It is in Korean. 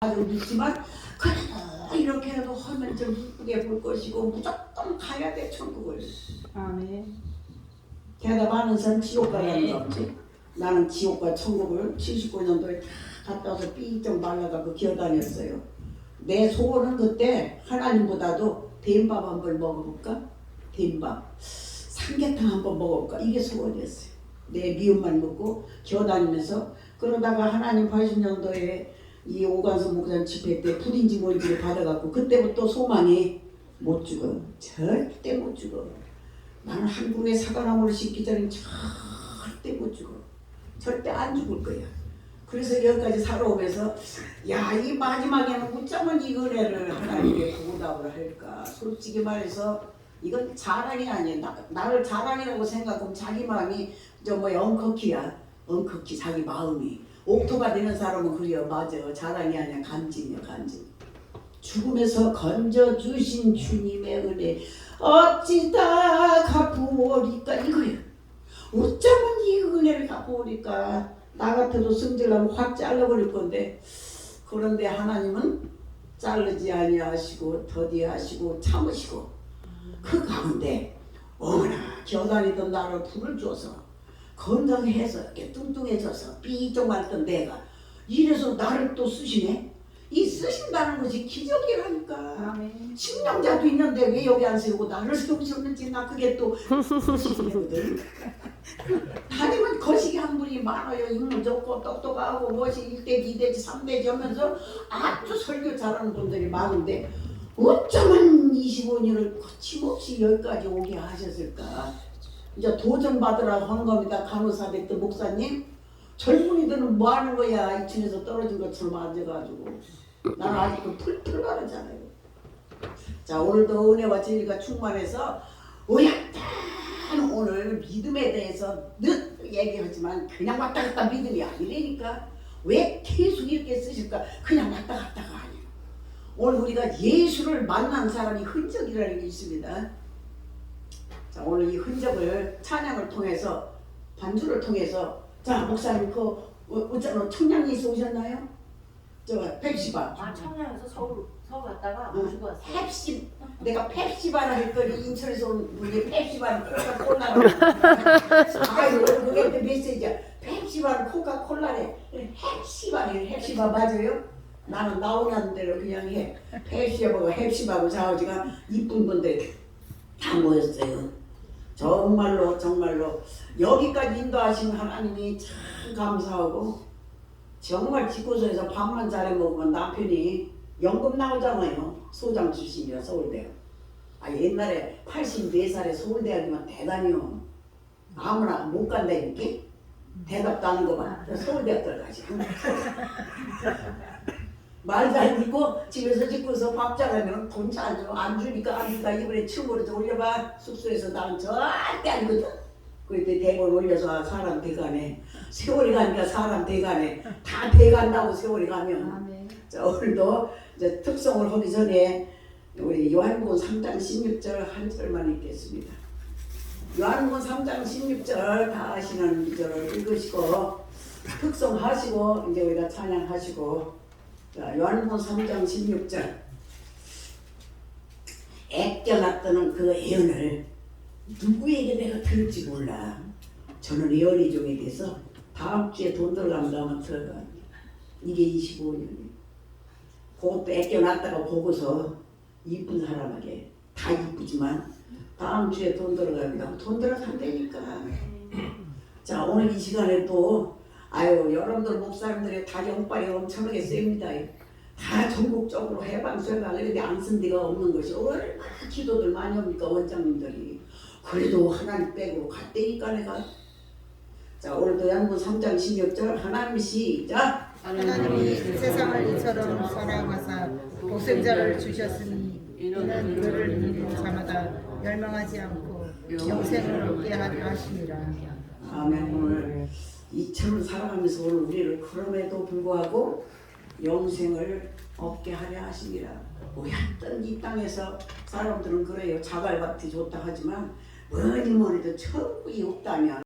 아주 믿지만 그래도 이렇게 해도 하면 좀 이쁘게 볼 것이고 무조건 가야 돼 천국을 아멘. 많은 사람 지옥 가야 없지 나는 지옥과 천국을 79년도에 다 갔다 와서 삐쩍 말라가고 기어다녔어요 내 소원은 그때 하나님보다도 된밥 한 번 먹어볼까? 된밥 삼계탕 한 번 먹어볼까? 이게 소원이었어요 내 미움만 먹고 기어다니면서 그러다가 하나님 80년도에 이 오관서 목장 집회 때 부딘지 모인지를 받아갖고 그때부터 소망이 못 죽어. 절대 못 죽어. 나는 한국의 사과나무를 심기 전에 절대 못 죽어. 절대 안 죽을 거야. 그래서 여기까지 살아오면서 야 이 마지막에는 어쩌면 이 은혜를 하나님께 보답을 할까? 솔직히 말해서 이건 자랑이 아니야. 나, 나를 자랑이라고 생각하면 자기 마음이 저뭐 엉커키야 엉커키 자기 마음이. 옥토가 되는 사람은 그래요. 맞아 자랑이 아니야. 간증이야 간증. 죽음에서 건져주신 주님의 은혜. 어찌다 갚으오리까? 이거야. 어쩌면 이 은혜를 갚으오리까? 나 같아도 승질나면 확 잘라버릴 건데. 그런데 하나님은 자르지 아니하시고 더디하시고 참으시고 그 가운데 어머나 겨다니던 나를 불을 줘서 건강해서 이렇게 뚱뚱해져서 삐쩍 말던 내가 이래서 나를 또 쓰시네 이 쓰신다는 것이 기적이라니까 아멘. 신령자도 있는데 왜 여기 안 세우고 나를 세우셨는지 나 그게 또 거시기거든. 다니면 거시기 한 분이 많아요. 인물 좋고 똑똑하고 무엇이 1대지, 2대지, 3대지 하면서 아주 설교 잘하는 분들이 많은데 어쩌면 25년을 거침없이 여기까지 오게 하셨을까. 이제 도전 받으라고 하는 겁니다. 간호사 됐던 목사님. 젊은이들은 뭐 하는 거야. 2층에서 떨어진 것처럼 앉아가지고. 나는 아직도 풀풀 가르잖아요. 자 오늘도 은혜와 진리가 충만해서 오약단 오늘 믿음에 대해서 늘 얘기하지만 그냥 왔다 갔다 믿음이 아니라니까 왜 계속 이렇게 쓰실까 그냥 왔다 갔다가 아니에요 오늘 우리가 예수를 만난 사람이 흔적이라는 게 있습니다 자 오늘 이 흔적을 찬양을 통해서 반주를 통해서 자 목사님 그 어, 어쩌면 청량리에서 오셨나요? 저 펩시바 아 청량에서 서울 서울 갔다가 응. 모시고 왔어요. 펩시 내가 펩시바라 했더니 인천에서 온 분이 펩시바는 코카콜라라고 아유 그게 또 메시지야 펩시바는 코카콜라래 펩시바래 펩시바 맞아요? 나는 나오는 대로 그냥 해 펩시바고 펩시바고 자오지가 이쁜 분들 다 모였어요 정말로 정말로 여기까지 인도하신 하나님이 참 감사하고 정말 집구석에서 밥만 잘해 먹으면 남편이 연금 나오잖아요. 소장 출신이라 서울대. 아 옛날에 84살에 서울대학이면 대단히요. 아무나 못 간다니까. 대답도 안 하는 거 봐. 서울대학 들어가지. 말 잘 듣고 집에서 짓고서 밥 잘하면 돈 잘 줘. 안 주니까 안 주니까 이번에 층으로 좀 올려봐. 숙소에서 나는 절대 아니거든. 그때 대본 올려서 사람 대가네. 세월이 가니까 사람 대가네. 다 대간다고 세월이 가면. 아멘. 자, 오늘도 이제 특성을 하기 전에 우리 요한복음 3장 16절 한 절만 읽겠습니다. 요한복음 3장 16절 다 하시는 기절을 읽으시고 특성하시고 이제 우리가 찬양하시고 자, 요한복음 3장 16절 애껴놨던 그 애언을 누구에게 내가 들을지 몰라. 저는 애언이 종에 대해서 다음 주에 돈 나만 들어가. 이게 25년이에요. 그것도 애껴놨다가 보고서 이쁜 사람에게 다 이쁘지만 다음 주에 돈 들어갑니다. 돈 들어간다니까. 자 오늘 이 시간에 또 아유 여러분들 목사님들의 다 영빨이 엄청나게 셉니다. 다 전국적으로 해방설가 이런데 안 쓴 데가 없는 것이 얼마나 기도들 많이 합니까 원장님들이. 그래도 하나님 빼고 갔다니까 내가. 자 오늘도 양분 3장 16절 하나님 시작. 하나님이 세상을 이처럼 사랑하사 독생자를 주셨으니 이는 그를 믿는 자마다 멸망하지 않고 영생을 얻게 하려 하심이라. 아멘 오늘 이처럼 살아가면서 오늘 우리를 그럼에도 불구하고 영생을 얻게 하려 하시니라 뭐였든 이 땅에서 사람들은 그래요. 자갈밭이 좋다 하지만 뭐니 뭐니도 천국이 없다면